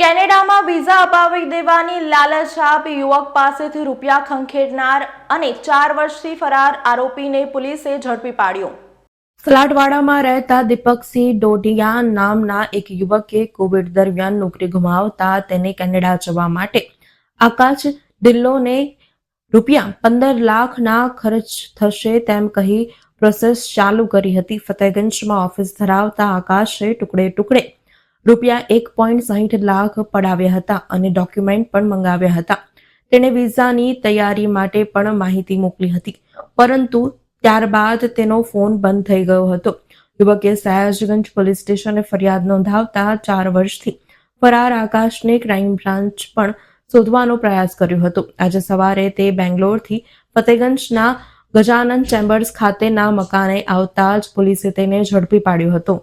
કેનેડામાં વિઝા અપાવી દેવાની લાલચ આપી યુવક પાસેથી રૂપિયા ખંખેડનાર અને ચાર વર્ષથી ફરાર આરોપીને પોલીસે ઝડપી પાડ્યો. સલાટવાડામાં રહેતા દીપકસિંહ ડોડિયા નામના એક યુવકે કોવિડ દરમિયાન નોકરી ગુમાવતા તેને કેનેડા જવા માટે આકાશ દિલ્લોને રૂપિયા પંદર લાખના ખર્ચ થશે તેમ કહી પ્રોસેસ ચાલુ કરી હતી. ફતેહગંજમાં ઓફિસ ધરાવતા આકાશે ટુકડે ટુકડે રૂપિયા એક પોઈન્ટ સાહીઠ લાખ પડાવ્યા હતા અને ડોક્યુમેન્ટ પણ મંગાવ્યા હતા. તેણે વિઝાની તૈયારી માટે પણ માહિતી મોકલી હતી. પરંતુ ત્યારબાદ તેનો ફોન બંધ થઈ ગયો હતો. યુવકે સયાજગંજ પોલીસ સ્ટેશને ફરિયાદ નોંધાવતા ચાર વર્ષથી ફરાર આકાશને ક્રાઇમ બ્રાન્ચ પણ શોધવાનો પ્રયાસ કર્યો હતો. આજે સવારે તે બેંગ્લોરથી ફતેગંજના ગજાનંદ ચેમ્બર્સ ખાતેના મકાને આવતા જ પોલીસે તેને ઝડપી પાડ્યો હતો.